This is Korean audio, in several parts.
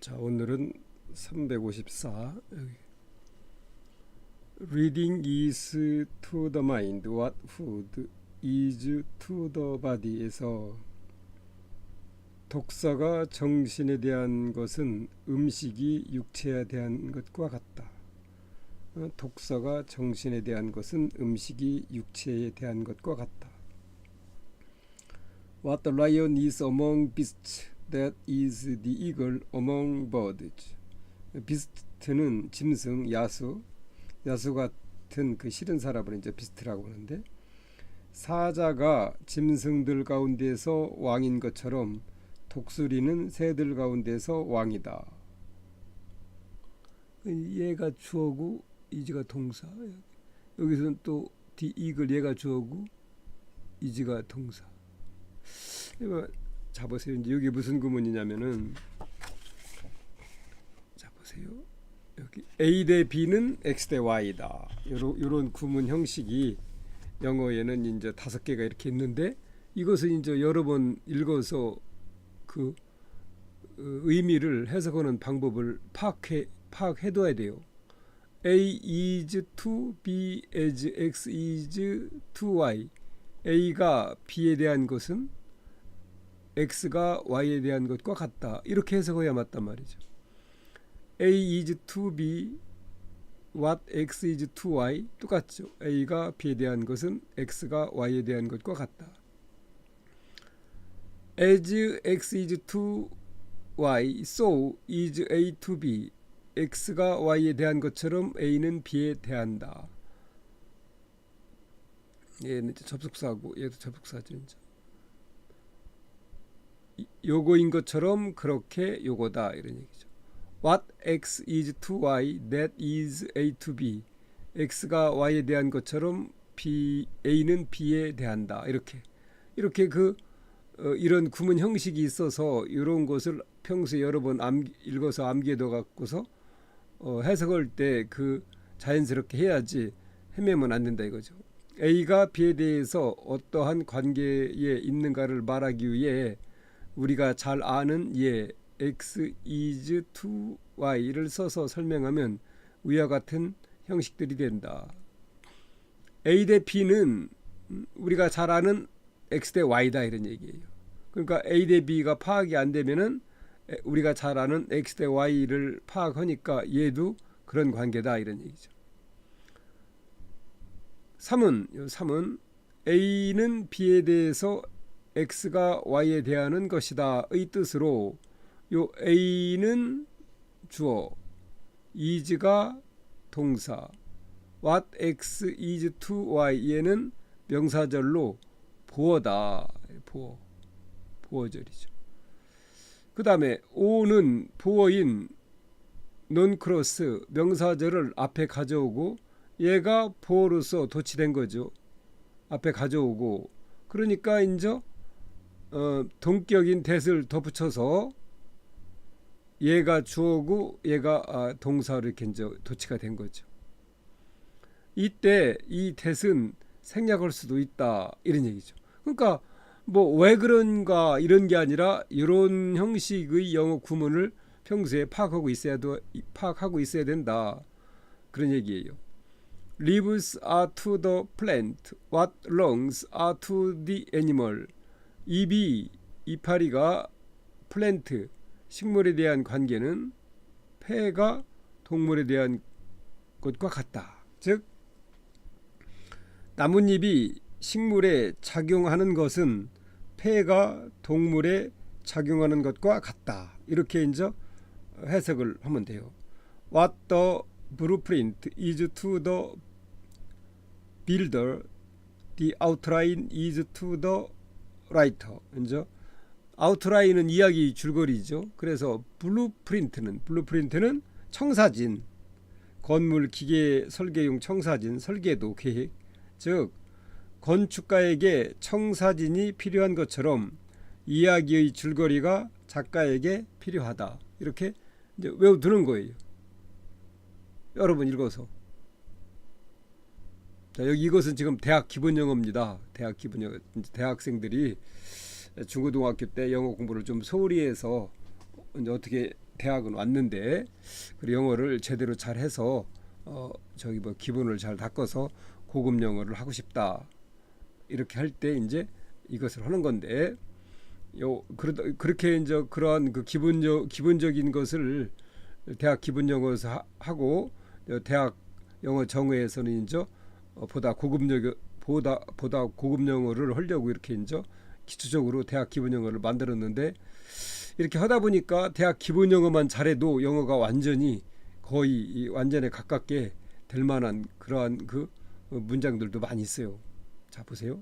자 오늘은 354 여기 Reading is to the mind what food is to the body에서 독서가 정신에 대한 것은 음식이 육체에 대한 것과 같다. 어, 독서가 정신에 대한 것은 음식이 육체에 대한 것과 같다. What the lion is among beasts, that is the eagle among birds. 비스트는 짐승, 야수, 야수 같은 그 싫은 사람을 이제 비스트라고 하는데 사자가 짐승들 가운데서 왕인 것처럼 독수리는 새들 가운데서 왕이다. 얘가 주어고 이지가 동사. 여기서는 또디 이글 얘가 주어고 이지가 동사. 이거 자 보세요. 이제 여기 무슨 구문이냐면은 자 보세요. 여기 A 대 B는 X 대 Y다. 요런 요런 구문 형식이 영어에는 이제 다섯 개가 이렇게 있는데 이것을 이제 여러 번 읽어서 그 어, 의미를 해석하는 방법을 파악해 파악해둬야 돼요. A is to B as X is to Y. A가 B에 대한 것은 X가 Y에 대한 것과 같다. 이렇게 해석해야 맞단 말이죠. A is to B what X is to Y 똑같죠. A가 B에 대한 것은 X가 Y에 대한 것과 같다. As X is to Y, so is A to B. X가 Y에 대한 것처럼 A는 B에 대한다. 얘는 접속사고 얘도 접속사죠. 이제. 이- 요거인 것처럼 그렇게 요거다 이런 얘기죠. What X is to Y, that is A to B. X가 Y에 대한 것처럼 B, A는 B에 대한다. 이렇게 이렇게 그 어, 이런 구문 형식이 있어서 이런 것을 평소에 여러 번 암, 읽어서 암기해둬 갖고서 어, 해석할 때 그 자연스럽게 해야지 헤매면 안 된다 이거죠. A가 B에 대해서 어떠한 관계에 있는가를 말하기 위해 우리가 잘 아는 예 X is to Y를 써서 설명하면 위와 같은 형식들이 된다. A 대 B는 음, 우리가 잘 아는 X 대 Y다 이런 얘기예요. 그러니까 A 대 B가 파악이 안 되면은 에, 우리가 잘 아는 X 대 Y를 파악하니까 얘도 그런 관계다 이런 얘기죠. 3은 요 3은 A는 B에 대해서 X가 Y에 대하는 것이다의 뜻으로 요 A는 주어, is가 동사, what X is to Y 얘는 명사절로 보어다. 보어. 보어절이죠. 그 다음에 오는 보어인 논크로스 명사절을 앞에 가져오고 얘가 보어로서 도치된 거죠. 앞에 가져오고 그러니까 이제 어, 동격인 that을 덧붙여서 얘가 주어고 얘가 아, 동사로 이렇게 이제 도치가 된 거죠. 이때 이 that은 생략할 수도 있다 이런 얘기죠. 그러니까 뭐 왜 그런가 이런 게 아니라 이런 형식의 영어 구문을 평소에 파악하고 있어야 도, 파악하고 있어야 된다 그런 얘기예요. Leaves are to the plant what lungs are to the animal. 잎이 이파리가 플랜트 식물에 대한 관계는 폐가 동물에 대한 것과 같다. 즉 나뭇잎이 식물에 작용하는 것은 폐가 동물에 작용하는 것과 같다. 이렇게 이제 해석을 하면 돼요. What the blueprint is to the builder, the outline is to the writer. 이제 아웃라인은 이야기 줄거리죠. 그래서 블루프린트는 블루프린트는 청사진, 건물 기계 설계용 청사진, 설계도 계획, 즉 건축가에게 청사진이 필요한 것처럼 이야기의 줄거리가 작가에게 필요하다. 이렇게 이제 외워두는 거예요. 여러분 읽어서. 자, 여기 이것은 지금 대학 기본 영어입니다. 대학 기본 영어. 대학생들이 중고등학교 때 영어 공부를 좀 소홀히 해서 이제 어떻게 대학은 왔는데 그 영어를 제대로 잘 해서 어 저기 뭐 기본을 잘 닦아서 고급 영어를 하고 싶다 이렇게 할 때 이제 이것을 하는 건데 요 그러다 그렇게 이제 그러한 그 기본적 기본적인 것을 대학 기본 영어에서 하, 하고 대학 영어 정회에서는 이제 어, 보다 고급 영어 보다 보다 고급 영어를 하려고 이렇게 이제 기초적으로 대학 기본 영어를 만들었는데 이렇게 하다 보니까 대학 기본 영어만 잘해도 영어가 완전히 거의 이 완전에 가깝게 될 만한 그러한 그 문장들도 많이 있어요. 자 보세요.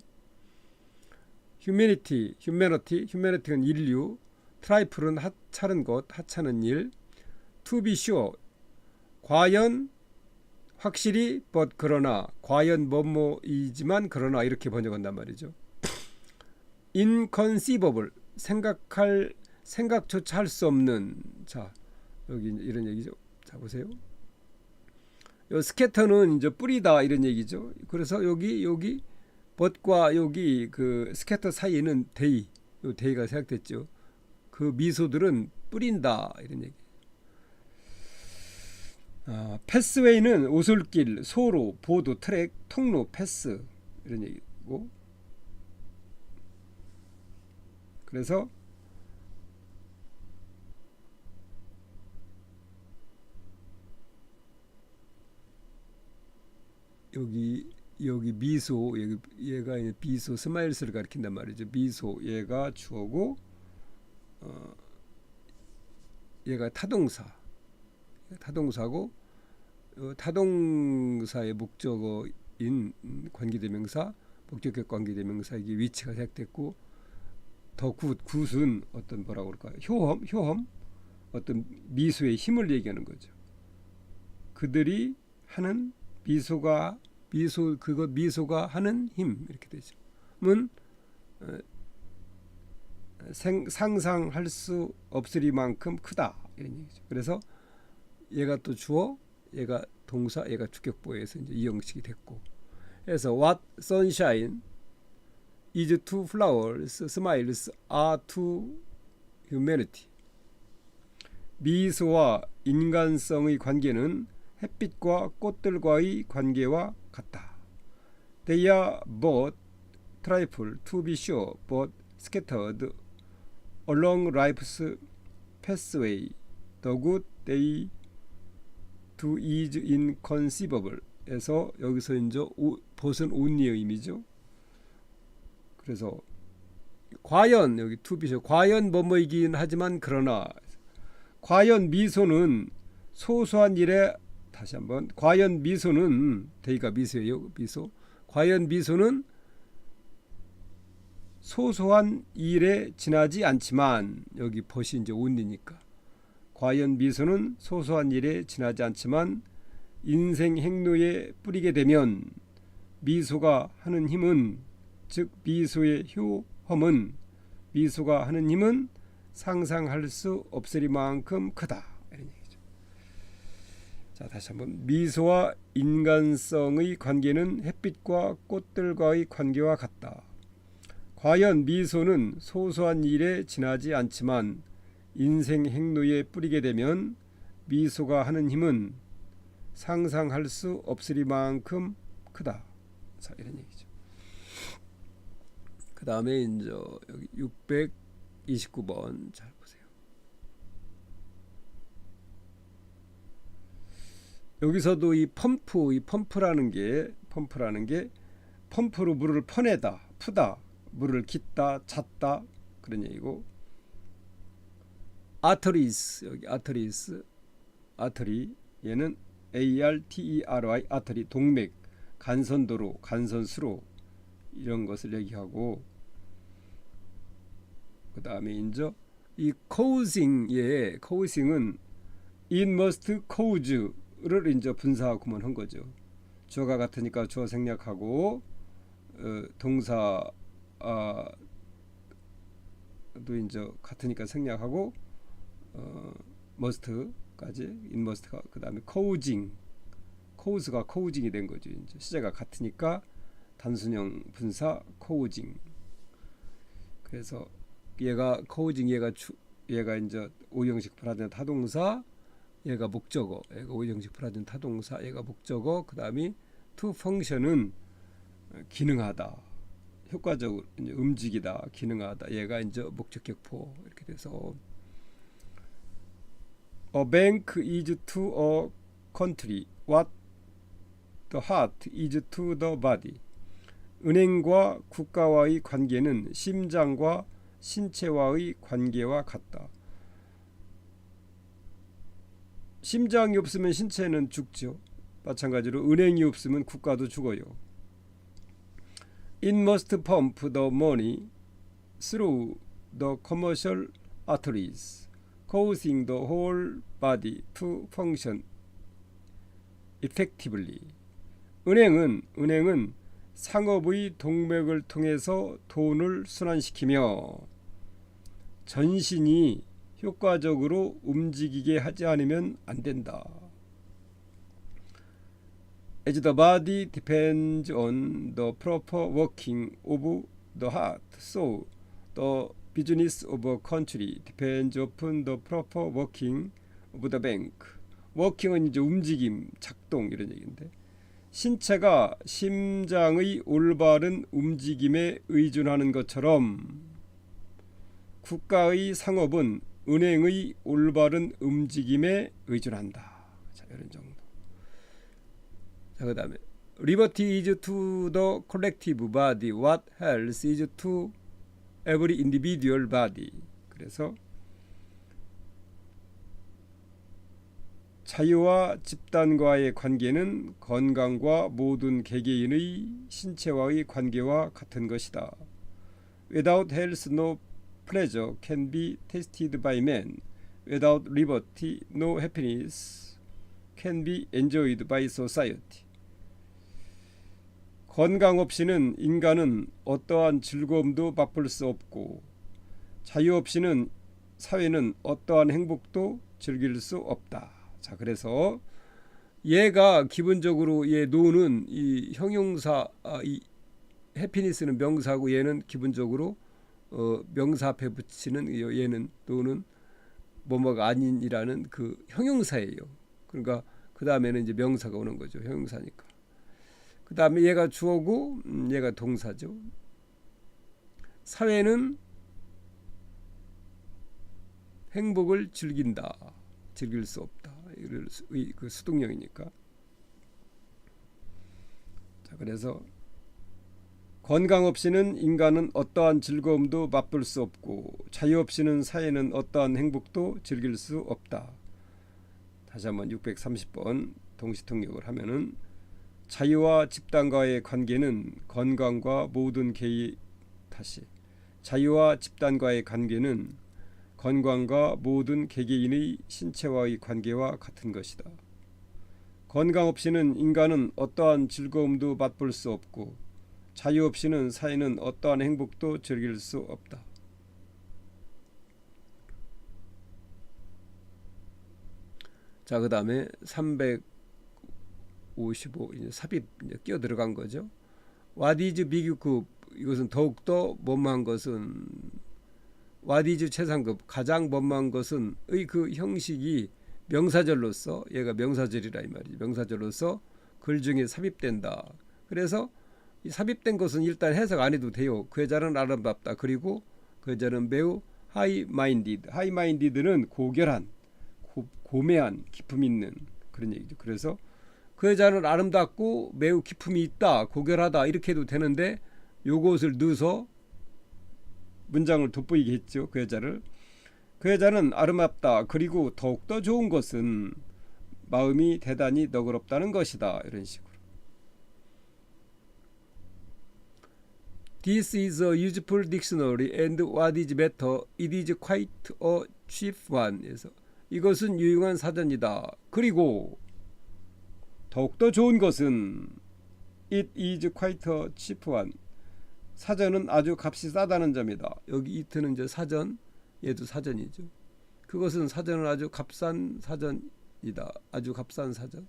휴메니티, 휴메너티, 휴메너티는 인류, 트라이플은 하찮은 것, 하찮은 일, to be sure, 과연 확실히 but 그러나 과연 뭐뭐이지만 그러나 이렇게 번역한단 말이죠. inconceivable 생각할 생각조차 할 수 없는 자 여기 이런 얘기죠. 자 보세요. 요 스캐터는 이제 뿌리다 이런 얘기죠. 그래서 여기 여기 벗과 여기 그 스캐터 사이에는 데이 요 데이가 생각됐죠. 그 미소들은 뿌린다 이런 얘기. 아, 패스웨이는 오솔길, 소로, 보도, 트랙, 통로, 패스 이런 얘기고. 그래서 여기 여기 미소 여기 얘가 비소 스마일스를 가리킨단 말이죠. 미소 얘가 주어고 어, 얘가 타동사 타동사고 어, 타동사의 목적어인 관계대명사 목적격 관계대명사 이게 위치가 생각됐고 더 굿, 굿은 어떤 뭐라고 그럴까요? 효험, 효험 어떤 미소의 힘을 얘기하는 거죠. 그들이 하는 미소가 미소 그것 미소가 하는 힘 이렇게 되죠. 문 어, 생, 상상할 수 없으리만큼 크다 이런 얘기죠. 그래서 얘가 또 주어, 얘가 동사, 얘가 주격보에서 이제 이 형식이 됐고. 그래서 what sunshine is to flowers, smiles are to humanity. 미소와 인간성의 관계는 햇빛과 꽃들과의 관계와 같다. They are both trifle to be sure, but scattered along life's pathway. The good they do is inconceivable. 에서 여기서 이제 오, 벗은 온리의 의미죠. 그래서 과연 여기 투비죠. 과연 뭐뭐이긴 하지만 그러나 과연 미소는 소소한 일에 다시 한번 과연 미소는 대의가 미소예요. 미소. 과연 미소는 소소한 일에 지나지 않지만 여기 벗이 이제 온리니까 과연 미소는 소소한 일에 지나지 않지만 인생 행로에 뿌리게 되면 미소가 하는 힘은 즉 미소의 효험은 미소가 하는 힘은 상상할 수 없으리만큼 크다 이런 얘기죠. 자 다시 한번 미소와 인간성의 관계는 햇빛과 꽃들과의 관계와 같다. 과연 미소는 소소한 일에 지나지 않지만 인생 행로에 뿌리게 되면 미소가 하는 힘은 상상할 수 없으리만큼 크다. 자 이런 얘기죠. 그 다음에 이제 여기 629번 잘 보세요. 여기서도 이 펌프, 이 펌프라는 게 펌프라는 게 펌프로 물을 퍼내다, 푸다, 물을 깃다, 찼다 그런 얘기고 아터리스 여기 아터리스 아터리 얘는 A R T E R Y 아터리 동맥 간선도로 간선수로 이런 것을 얘기하고 그 다음에 인저 이 causing의 causing은 it must cause를 이제 분사 구문한 거죠. 주어가 같으니까 주어 생략하고 어, 동사 아, 도 이제 같으니까 생략하고 어, in must가 그 다음에 causing cause가 causing이 된 거죠. 이제 시제가 같으니까 단순형 분사 causing 그래서 얘가 causing 얘가 주, 얘가 이제 오형식 플라전 타동사 얘가 목적어. 얘가 오형식 플라전 타동사 얘가 목적어. 그다음이 to function은 기능하다. 효과적으로 움직이다. 기능하다. 얘가 이제 목적격포. 이렇게 돼서 A bank is to a country what the heart is to the body 은행과 국가와의 관계는 심장과 신체와의 관계와 같다. 심장이 없으면 신체는 죽죠. 마찬가지로 은행이 없으면 국가도 죽어요. It must pump the money through the commercial arteries, causing the whole body to function effectively. 은행은 은행은 상업의 동맥을 통해서 돈을 순환시키며 전신이 효과적으로 움직이게 하지 않으면 안 된다. As the body depends on the proper working of the heart, so the business of a country depends upon the proper working of the bank. working은 이제 움직임, 작동 이런 얘기인데 신체가 심장의 올바른 움직임에 의존하는 것처럼 국가의 상업은 은행의 올바른 움직임에 의존한다. 자, 이런 정도. 자, 그다음에 liberty is to the collective body what health is to every individual body. 그래서 자유와 집단과의 관계는 건강과 모든 개개인의 신체와의 관계와 같은 것이다. Without health, no pleasure can be tasted by man. Without liberty, no happiness can be enjoyed by society. 건강 없이는 인간은 어떠한 즐거움도 맛볼 수 없고 자유 없이는 사회는 어떠한 행복도 즐길 수 없다. 자, 그래서 얘가 기본적으로 얘 노는 이 형용사 아, 이 해피니스는 명사고 얘는 기본적으로 어, 명사 앞에 붙이는 얘는 노는 뭐뭐가 아닌이라는 그 형용사예요. 그러니까 그 다음에는 이제 명사가 오는 거죠. 형용사니까. 그 다음에 얘가 주어고 음, 얘가 동사죠. 사회는 행복을 즐긴다. 즐길 수 없다. 그 수동형이니까. 자, 그래서 건강 없이는 인간은 어떠한 즐거움도 맛볼 수 없고 자유 없이는 사회는 어떠한 행복도 즐길 수 없다. 다시 한번 630번 동시통역을 하면은 자유와 집단과의 관계는 건강과 모든 개의 다시 자유와 집단과의 관계는 건강과 모든 개개인의 신체와의 관계와 같은 것이다. 건강 없이는 인간은 어떠한 즐거움도 맛볼 수 없고 자유 없이는 사회는 어떠한 행복도 즐길 수 없다. 자, 그 다음에 355 이제 삽입 이제 끼어 들어간 거죠. Is 비교급 이것은 더욱더 뭐뭐한 것은 와디즈 최상급 가장 범한 것은 의 그 형식이 명사절로서 얘가 명사절이라 이 말이지 명사절로서 글 중에 삽입된다. 그래서 이 삽입된 것은 일단 해석 안 해도 돼요. 그 여자는 아름답다. 그리고 그 여자는 매우 하이 마인디드. 하이 마인디드는 고결한, 고, 고매한, 기품 있는 그런 얘기죠. 그래서 그 여자는 아름답고 매우 기품이 있다, 고결하다 이렇게 해도 되는데 요것을 넣어서 문장을 돋보이게 했죠. 그 여자를. 그 여자는 아름답다. 그리고 더욱더 좋은 것은 마음이 대단히 너그럽다는 것이다. 이런 식으로. This is a useful dictionary and what is better, it is quite a cheap one. 그래서 이것은 유용한 사전이다. 그리고 더욱더 좋은 것은 it is quite a cheap one. 사전은 아주 값이 싸다는 점이다. 여기 이트는 이제 사전, 얘도 사전이죠. 그것은 사전은 아주 값싼 사전이다. 아주 값싼 사전.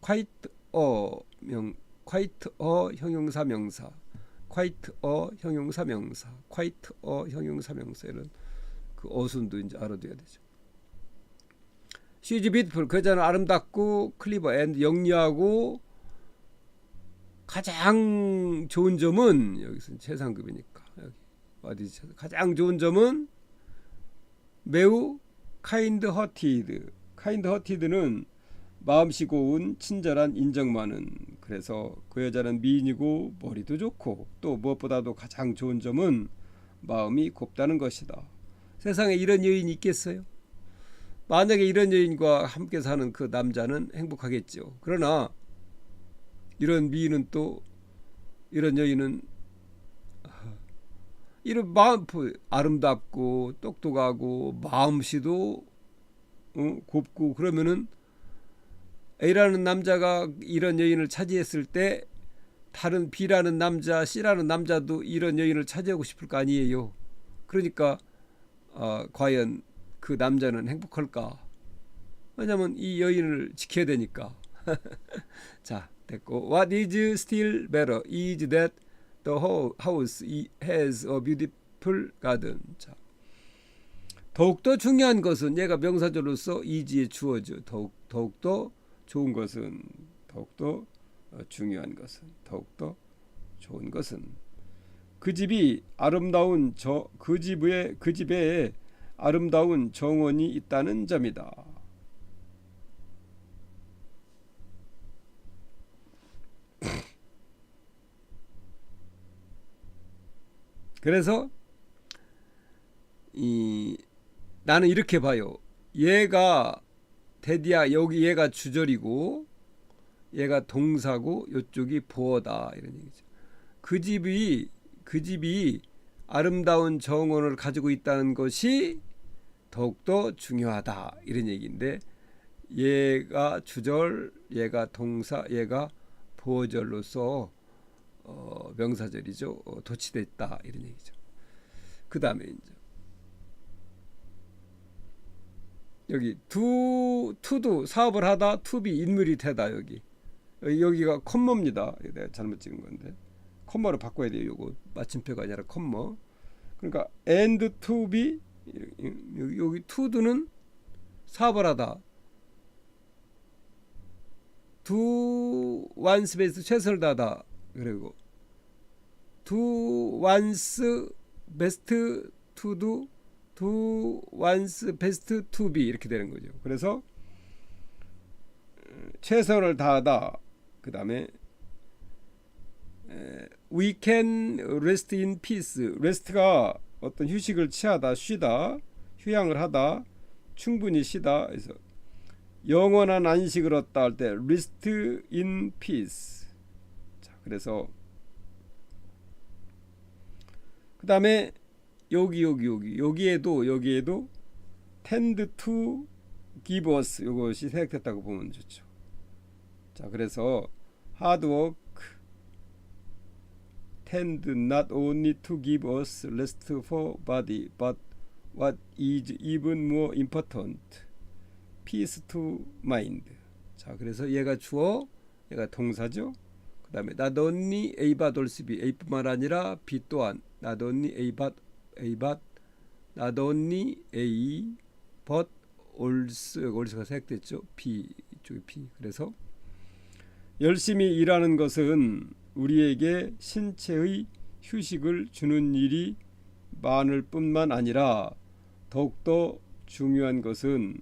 quite a 명, quite a 형용사 명사, quite a 형용사 명사, quite a 형용사 명사 이런 그그 어순도 이제 알아둬야 되죠. She's beautiful. 그 여자는 아름답고 클리버 앤 영리하고 가장 좋은 점은 여기서 최상급이니까 여기 어디 가장 좋은 점은 매우 카인드 허티드. 카인드 허티드는 마음씨 고운 친절한 인정 많은 그래서 그 여자는 미인이고 머리도 좋고 또 무엇보다도 가장 좋은 점은 마음이 곱다는 것이다. 세상에 이런 여인이 있겠어요? 만약에 이런 여인과 함께 사는 그 남자는 행복하겠죠. 그러나 이런 미인은 또 이런 여인은 이런 마음 아름답고 똑똑하고 마음씨도 어, 곱고 그러면은 A라는 남자가 이런 여인을 차지했을 때 다른 B라는 남자, C라는 남자도 이런 여인을 차지하고 싶을 거 아니에요. 그러니까 어, 과연 그 남자는 행복할까? 왜냐면 이 여인을 지켜야 되니까. 자, 됐고. What is still better is that the house has a beautiful garden. 자. 더욱더 중요한 것은 얘가 명사절로서 이지에 주어져. 더욱 더욱더 좋은 것은 더욱더 중요한 것은 더욱더 좋은 것은 그 집이 아름다운 저 그 집에 그 집에 아름다운 정원이 있다는 점이다. 그래서 이 나는 이렇게 봐요. 얘가 테디야 여기 얘가 주절이고 얘가 동사고 이쪽이 보어다 이런 얘기죠. 그 집이 그 집이 아름다운 정원을 가지고 있다는 것이 더욱더 중요하다 이런 얘기인데 얘가 주절, 얘가 동사, 얘가 보어절로서 어, 명사절이죠. 어, 도치됐다 이런 얘기죠. 그 다음에 이제 여기 두 투도 사업을 하다 투비 인물이 되다 여기 여기가 컴머입니다. 내가 잘못 찍은 건데 컴머로 바꿔야 돼요. 요거 마침표가 아니라 컴머. 그러니까 and to be 여기, 여기 to도는 사업을 하다. do once best 최선을 다하다. 그리고 do once best to do do once best to be 이렇게 되는 거죠. 그래서 최선을 다하다. 그 다음에 we can rest in peace. rest가 어떤 휴식을 취하다, 쉬다, 휴양을 하다, 충분히 쉬다. 그래서 영원한 안식을 얻다 할 때 rest in peace. 자, 그래서 그 다음에 여기 여기 여기 여기에도 여기에도 tend to give us 이것이 생략됐다고 보면 좋죠. 자, 그래서 hard work tend not only to give us rest for body, but what is even more important, peace to mind. 자, 그래서 얘가 주어, 얘가 동사죠. 그 다음에 not only A but also B, A뿐만 아니라 B 또한 not only A but A but not only A but also also가 생략됐죠. B 이쪽에 B. 그래서 열심히 일하는 것은 우리에게 신체의 휴식을 주는 일이 많을 뿐만 아니라 더욱더 중요한 것은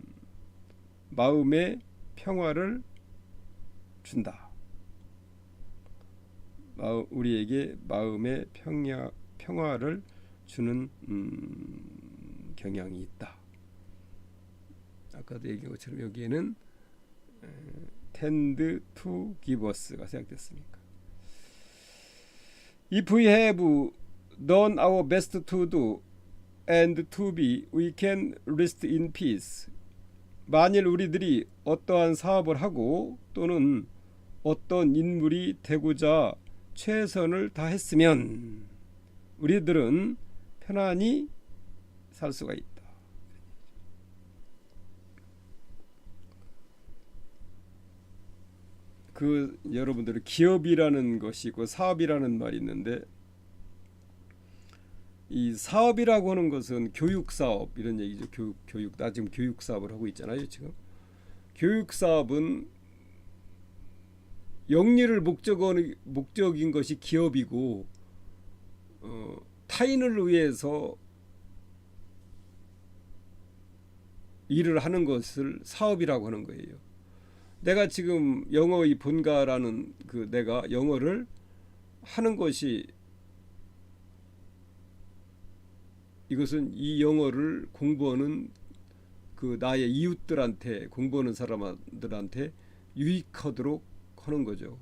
마음의 평화를 준다. 우리에게 마음의 평야, 평화를 주는 음, 경향이 있다. 아까도 얘기한 것처럼 여기에는 to give us가 생각됐으니까. If we have done our best to do and to be, we can rest in peace. 만일 우리들이 어떠한 사업을 하고 또는 어떤 인물이 되고자 최선을 다했으면 우리들은 편안히 살 수가 있다. 그 여러분들이 기업이라는 것이 고 사업이라는 말이 있는데 이 사업이라고 하는 것은 교육 사업 이런 얘기죠. 교육 교육 나 지금 교육 사업을 하고 있잖아요. 지금 교육 사업은 영리를 목적은 목적인 것이 기업이고 어, 타인을 위해서 일을 하는 것을 사업이라고 하는 거예요. 내가 지금 영어의 본가라는 그 내가 영어를 하는 것이 이것은 이 영어를 공부하는 그 나의 이웃들한테 공부하는 사람들한테 유익하도록 하는 거죠.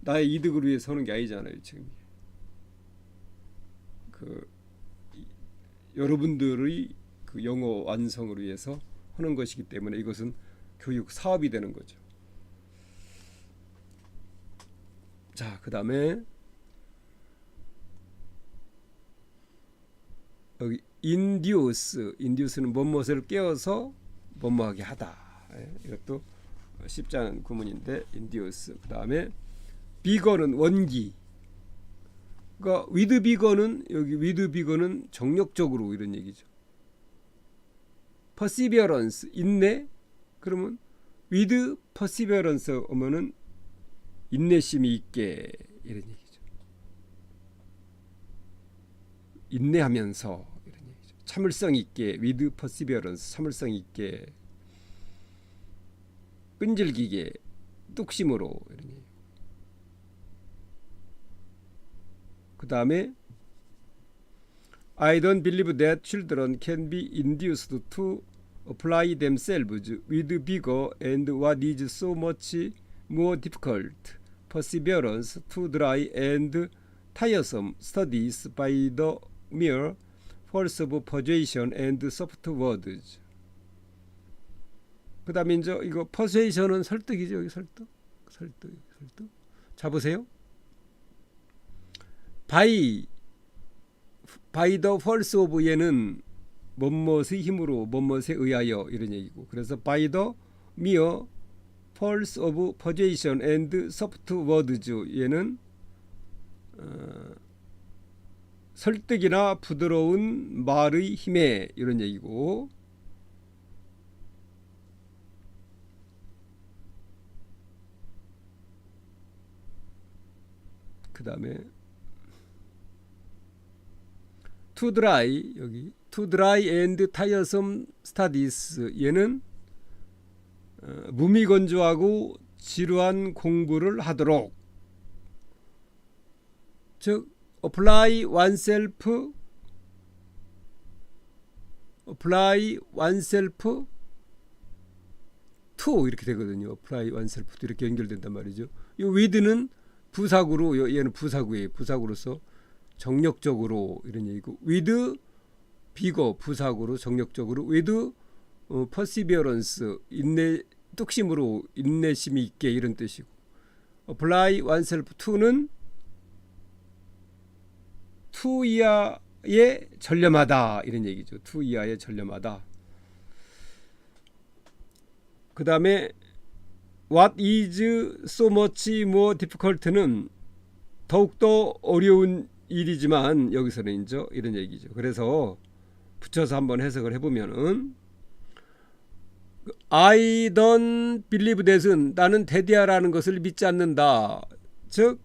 나의 이득을 위해서 하는 게 아니잖아요, 지금. 그 이- 여러분들의 그 영어 완성을 위해서 하는 것이기 때문에 이것은 교육 사업이 되는 거죠. 자, 그 다음에 여기 induce, induce는 뭐뭇을 깨워서 뭐뭐하게 하다. 예, 이것도 쉽지 않은 구문인데 induce. 그다음에 비거는 원기. 그러니까 with 비거는 여기 with 비거는 정력적으로 이런 얘기죠. perseverance 인내 그러면 with perseverance 오면은 인내심이 있게 이런 얘기죠. 인내하면서 이런 얘기죠. 참을성 있게 with perseverance 참을성 있게 끈질기게 뚝심으로 이런 얘기. 그 다음에 I don't believe that children can be induced to apply themselves with vigor and what is so much more difficult, perseverance to dry and tiresome studies by the mere force of persuasion and soft words. 그 다음에 이제 이거 persuasion은 설득이죠. 여기 설득. 설득. 설득. 자 보세요. by by the force of 얘는 뭐뭇의 힘으로 뭐뭇에 의하여 이런 얘기고. 그래서 by the mere force of persuasion and soft words 얘는 어, 설득이나 부드러운 말의 힘에 이런 얘기고. 그 다음에 to dry 여기 to dry and tiresome studies 얘는 어, 무미건조하고 지루한 공부를 하도록 즉 apply oneself apply oneself to 이렇게 되거든요. apply oneself to 이렇게 연결된단 말이죠. 이 with는 부사구로 요- 얘는 부사구예요. 부사구로서 정력적으로 이런 얘기고 with 비거 부사구로 정력적으로 with 어, perseverance 인내 뚝심으로 인내심이 있게 이런 뜻이고 apply oneself to는 to 이하에 전념하다 이런 얘기죠. to 이하에 전념하다. 그 다음에 what is so much more difficult는 더욱더 어려운 일이지만 여기서는 이제 이런 얘기죠. 그래서 붙여서 한번 해석을 해보면은 I don't believe that은 나는 데디아라는 것을 믿지 않는다. 즉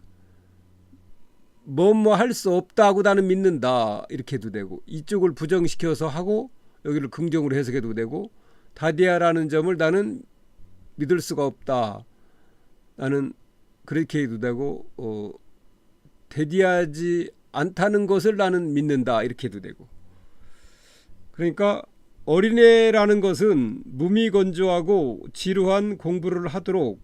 뭐뭐 할 수 없다고 나는 믿는다. 이렇게 해도 되고 이쪽을 부정시켜서 하고 여기를 긍정으로 해석해도 되고 다디아라는 점을 나는 믿을 수가 없다. 나는 그렇게 해도 되고 어, 대디하지 않다는 것을 나는 믿는다 이렇게 해도 되고 그러니까 어린애라는 것은 무미건조하고 지루한 공부를 하도록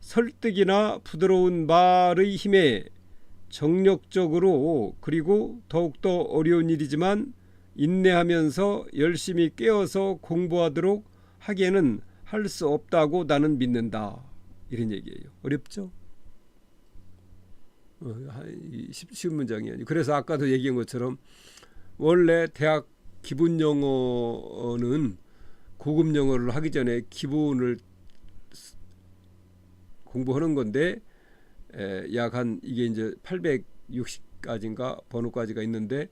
설득이나 부드러운 말의 힘에 정력적으로 그리고 더욱더 어려운 일이지만 인내하면서 열심히 깨어서 공부하도록 하기에는 할 수 없다고 나는 믿는다 이런 얘기예요. 어렵죠? 어, 쉬운 문장이 아니고 그래서 아까도 얘기한 것처럼 원래 대학 기본 영어는 고급 영어를 하기 전에 기본을 쓰- 공부하는 건데 약 한 이게 이제 860 800가지인가 번호까지가 있는데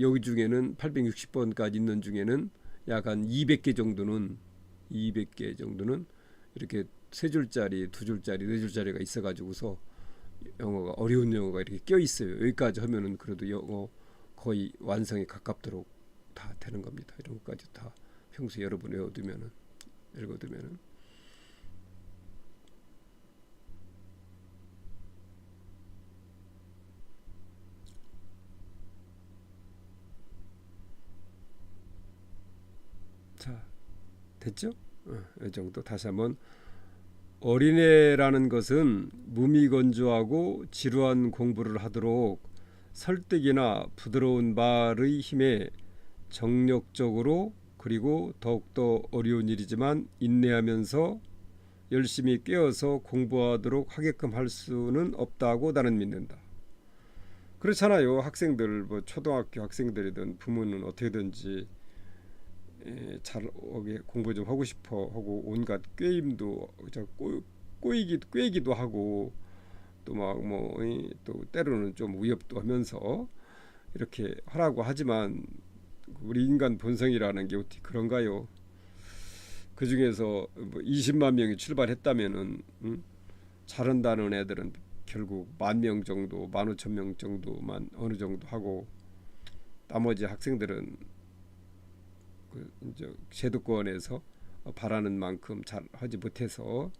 여기 중에는 860번까지 있는 중에는 약 한 200개 정도는 200개 정도는 이렇게 세 줄짜리, 두 줄짜리, 네 줄짜리가 있어가지고서 영어가 어려운 영어가 이렇게 껴 있어요. 여기까지 하면은 그래도 영어 거의 완성에 가깝도록 다 되는 겁니다. 이런 것까지 다 평소에 여러분 외워두면은 읽어두면은 자 됐죠? 어, 이 정도 다시 한번 어린애라는 것은 무미건조하고 지루한 공부를 하도록 설득이나 부드러운 말의 힘에 정력적으로 그리고 더욱더 어려운 일이지만 인내하면서 열심히 깨어서 공부하도록 하게끔 할 수는 없다고 나는 믿는다. 그렇잖아요. 학생들 뭐 초등학교 학생들이든 부모는 어떻게든지 에, 잘 공부 좀 하고 싶어 하고 온갖 꾀임도 저 꼬, 꼬이기 꾀기도 하고 또 막뭐또 때로는 좀 위협도 하면서 이렇게 하라고 하지만 우리 인간 본성이라는 게 어떻게 그런가요? 그 중에서 뭐 20만 명이 출발했다면은 응? 잘한다는 애들은 결국 만 명 정도, 만 오천 명 정도만 어느 정도 하고 나머지 학생들은 그 이제 제도권에서 바라는 만큼 잘 하지 못해서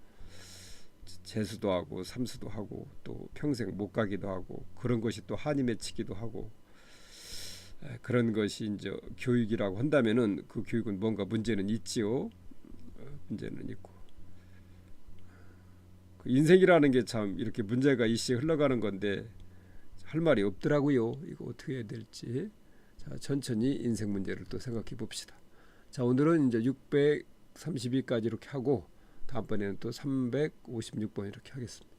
재수도 하고 삼수도 하고 또 평생 못 가기도 하고 그런 것이 또 한이 맺히기도 하고 에, 그런 것이 이제 교육이라고 한다면은 그 교육은 뭔가 문제는 있지요. 어, 문제는 있고 그 인생이라는 게 참 이렇게 문제가 이씨 흘러가는 건데 할 말이 없더라고요. 이거 어떻게 해야 될지. 자, 천천히 인생 문제를 또 생각해 봅시다. 자, 오늘은 이제 632까지 이렇게 하고 다음번에는 또 356번 이렇게 하겠습니다.